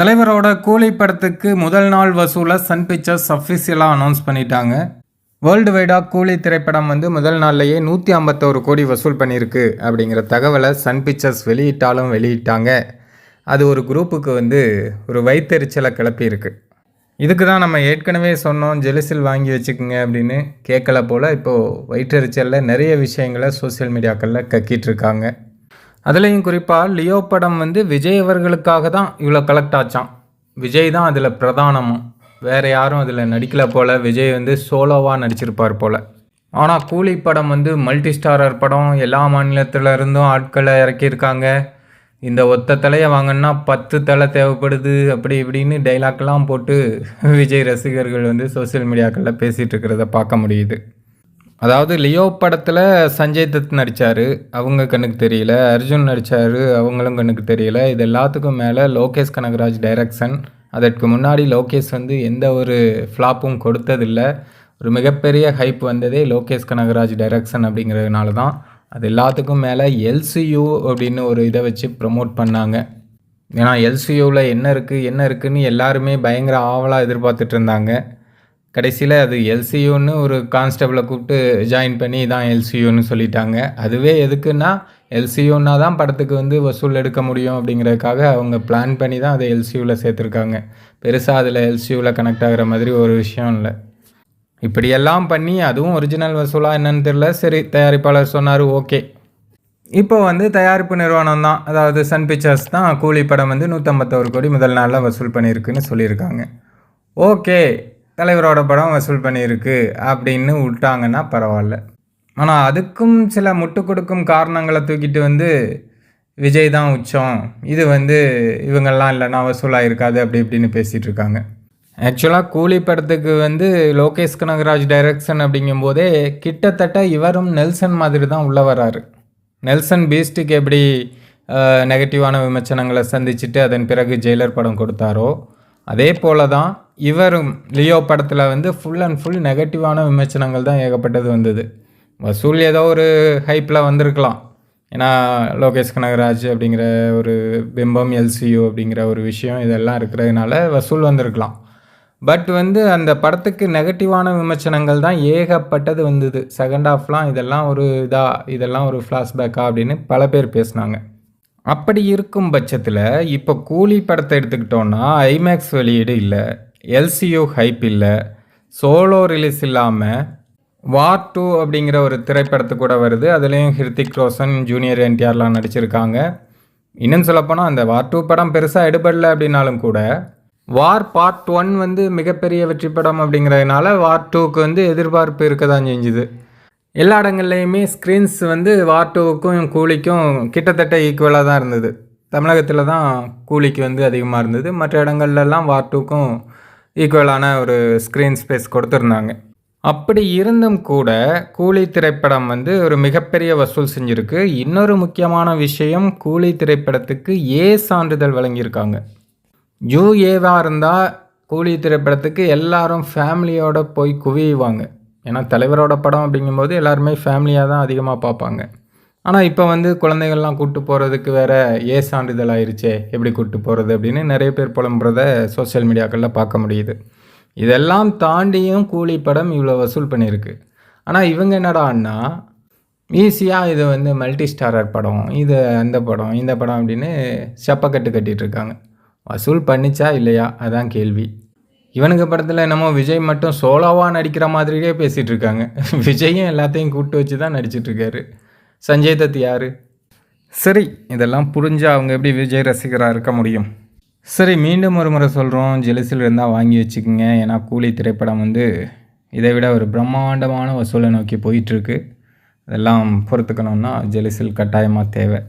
தலைவரோட கூலி படத்துக்கு முதல் நாள் வசூலை சன் பிக்சர்ஸ் அஃபிஷியலாக அனௌன்ஸ் பண்ணிட்டாங்க. வேர்ல்டு வைடாக கூலி திரைப்படம் வந்து முதல் நாள்லேயே நூற்றி ஐம்பத்தோரு கோடி வசூல் பண்ணியிருக்கு அப்படிங்கிற தகவலை சன் பிக்சர்ஸ் வெளியிட்டாலும் வெளியிட்டாங்க. அது ஒரு குரூப்புக்கு வந்து ஒரு வயிற்றெரிச்சலை கிளப்பியிருக்கு. இதுக்கு தான் நம்ம ஏற்கனவே சொன்னோம் ஜெலிசில் வாங்கி வச்சுக்கோங்க அப்படின்னு. கேட்கல போல் இப்போது வயிற்றெரிச்சலில் நிறைய விஷயங்களை சோஷியல் மீடியாக்களில் கக்கிட்டு இருக்காங்க. அதுலேயும் குறிப்பாக லியோ படம் வந்து விஜய் அவர்களுக்காக தான் இவ்வளோ கலெக்ட் ஆச்சான் விஜய் தான் அதில் பிரதானமும். வேறு யாரும் அதில் நடிக்கல போல். விஜய் வந்து சோலோவாக நடிச்சிருப்பார் போல். ஆனால் கூலி படம் வந்து மல்டி ஸ்டாரர் படம். எல்லா மாநிலத்தில் இருந்தும் ஆட்களை இறக்கியிருக்காங்க. இந்த ஒத்த தலையை வாங்கினா பத்து தலை தேவைப்படுது அப்படி இப்படின்னு டைலாக்லாம் போட்டு விஜய் ரசிகர்கள் வந்து சோஷியல் மீடியாக்களில் பேசிகிட்டு இருக்கிறத பார்க்க முடியுது. அதாவது லியோ படத்தில் சஞ்சய் தத் நடித்தார் அவங்க கண்ணுக்கு தெரியல. அர்ஜுன் நடித்தார் அவங்களும் கண்ணுக்கு தெரியல. இது எல்லாத்துக்கும் மேலே லோகேஷ் கனகராஜ் டைரக்ஷன். அதற்கு முன்னாடி லோகேஷ் வந்து எந்த ஒரு ஃப்ளாப்பும் கொடுத்ததில்லை. ஒரு மிகப்பெரிய ஹைப் வந்ததே லோகேஷ் கனகராஜ் டைரக்ஷன் அப்படிங்கிறதுனால தான். அது எல்லாத்துக்கும் மேலே எல்சியூ அப்படின்னு ஒரு இதை வச்சு ப்ரமோட் பண்ணாங்க. ஏன்னா எல்சியூவில் என்ன இருக்குது என்ன இருக்குதுன்னு எல்லாருமே பயங்கர ஆவலாக எதிர்பார்த்துட்டு இருந்தாங்க. கடைசியில் அது எல்சியூன்னு ஒரு கான்ஸ்டபிளை கூப்பிட்டு ஜாயின் பண்ணி தான் எல்சியூன்னு சொல்லிட்டாங்க. அதுவே எதுக்குன்னா எல்சியூன்னா தான் படத்துக்கு வந்து வசூல் எடுக்க முடியும் அப்படிங்கிறதுக்காக அவங்க பிளான் பண்ணி தான் அதை எல்சியூவில் சேர்த்துருக்காங்க. பெருசாக அதில் எல்சியூவில் கனெக்ட் ஆகிற மாதிரி ஒரு விஷயம் இல்லை. இப்படியெல்லாம் பண்ணி அதுவும் ஒரிஜினல் வசூலாக என்னன்னு தெரில சரி தயாரிப்பாளர் சொன்னார் ஓகே இப்போ வந்து தயாரிப்பு நிறுவனம் தான். அதாவது சன் பிக்சர்ஸ் தான் கூலி படம் வந்து நூற்றம்பத்தோரு கோடி முதல் நாளில் வசூல் பண்ணியிருக்குன்னு சொல்லியிருக்காங்க. ஓகே தலைவரோட படம் வசூல் பண்ணியிருக்கு அப்படின்னு விட்டாங்கன்னா பரவாயில்ல. ஆனால் அதுக்கும் சில முட்டு கொடுக்கும் காரணங்களை தூக்கிட்டு வந்து விஜய் தான் உச்சம். இது வந்து இவங்கெல்லாம் இல்லைன்னா வசூலாக இருக்காது அப்படி இப்படின்னு பேசிகிட்டு இருக்காங்க. ஆக்சுவலாக கூலி படத்துக்கு வந்து லோகேஷ் கனகராஜ் டைரக்ஷன் அப்படிங்கும்போதே கிட்டத்தட்ட இவரும் நெல்சன் மாதிரி தான் உள்ளே வராரு. நெல்சன் பீஸ்ட்டுக்கு எப்படி நெகட்டிவான விமர்சனங்களை சந்திச்சுட்டு அதன் பிறகு ஜெயிலர் படம் கொடுத்தாரோ அதே போல தான் இவரும் லியோ படத்தில் வந்து ஃபுல் அண்ட் ஃபுல் நெகட்டிவான விமர்சனங்கள் தான் ஏகப்பட்டது வந்தது. வசூல் ஏதோ ஒரு ஹைப்பில் வந்திருக்கலாம். ஏன்னா லோகேஷ் கனகராஜ் அப்படிங்கிற ஒரு பிம்பம் எல்சியோ அப்படிங்கிற ஒரு விஷயம் இதெல்லாம் இருக்கிறதுனால வசூல் வந்திருக்கலாம். பட் வந்து அந்த படத்துக்கு நெகட்டிவான விமர்சனங்கள் தான் ஏகப்பட்டது வந்தது. செகண்ட் ஹாஃப்லாம் இதெல்லாம் ஒரு இதாக இதெல்லாம் ஒரு ஃப்ளாஷ்பேக்கா அப்படின்னு பல பேர் பேசினாங்க. அப்படி இருக்கும் பட்சத்தில் இப்போ கூலி படத்தை எடுத்துக்கிட்டோன்னா ஐமேக்ஸ் வெளியீடு இல்லை எல்சியூ ஹைப் இல்லை சோலோ ரிலீஸ் இல்லாமல் வார் டூ அப்படிங்கிற ஒரு திரைப்படத்து கூட வருது. அதுலேயும் ஹிருத்திக் ரோஷன் ஜூனியர் என்டிஆர்லாம் நடிச்சிருக்காங்க. இன்னும் சொல்லப்போனால் அந்த வார் டூ படம் பெருசாக எடுபடல அப்படின்னாலும் கூட வார் பார்ட் ஒன் வந்து மிகப்பெரிய வெற்றி படம் அப்படிங்கிறதுனால வார் டூக்கு வந்து எதிர்பார்ப்பு இருக்க தான் செஞ்சுது. எல்லா இடங்கள்லையுமே ஸ்க்ரீன்ஸ் வந்து வார்டுவுக்கும் கூலிக்கும் கிட்டத்தட்ட ஈக்குவலாக தான் இருந்தது. தமிழகத்தில் தான் கூலிக்கு வந்து அதிகமாக இருந்தது. மற்ற இடங்கள்லலாம் வார் டூக்கும் ஈக்குவலான ஒரு ஸ்க்ரீன் ஸ்பேஸ் கொடுத்துருந்தாங்க. அப்படி இருந்தும் கூட கூலி திரைப்படம் வந்து ஒரு மிகப்பெரிய வசூல் செஞ்சுருக்கு. இன்னொரு முக்கியமான விஷயம் கூலி திரைப்படத்துக்கு ஏ சான்றிதழ் வழங்கியிருக்காங்க. யூஏவாக இருந்தால் கூலி திரைப்படத்துக்கு எல்லாரும் ஃபேமிலியோடு போய் குவிவாங்க. ஏன்னா தலைவரோட படம் அப்படிங்கும்போது எல்லாருமே ஃபேமிலியாக தான் அதிகமாக பார்ப்பாங்க. ஆனால் இப்போ வந்து குழந்தைகள்லாம் கூப்பிட்டு போகிறதுக்கு வேறு ஏ சான்றிதழ் ஆயிடுச்சே எப்படி கூப்பிட்டு போகிறது அப்படின்னு நிறைய பேர் புலம்புறத சோஷியல் மீடியாக்களில் பார்க்க முடியுது. இதெல்லாம் தாண்டியும் கூலி படம் இவ்வளோ வசூல் பண்ணியிருக்கு. ஆனால் இவங்க என்னடான்னா ஈஸியாக இது வந்து மல்டி ஸ்டாரர் படம் இது அந்த படம் இந்த படம் அப்படின்னு செப்பக்கட்டு கட்டிகிட்டு இருக்காங்க. வசூல் பண்ணிச்சா இல்லையா? அதான் கேள்வி. இவனுங்க படத்தில் என்னமோ விஜய் மட்டும் சோலோவாக நடிக்கிற மாதிரியே பேசிகிட்டு இருக்காங்க. விஜயும் எல்லாத்தையும் கூப்பிட்டு வச்சு தான் நடிச்சிட்ருக்காரு சஞ்சய் தத் யார்? சரி இதெல்லாம் புரிஞ்சு அவங்க எப்படி விஜய் ரசிகராக இருக்க முடியும். சரி மீண்டும் ஒரு முறை சொல்கிறோம் ஜெலிசில் இருந்தால் வாங்கி வச்சுக்கோங்க. ஏன்னா கூலி திரைப்படம் வந்து இதை விட ஒரு பிரம்மாண்டமான வசூலை நோக்கி போயிட்டுருக்கு அதெல்லாம் பொறுத்துக்கணுன்னா ஜெலிசில் கட்டாயமாக தேவை.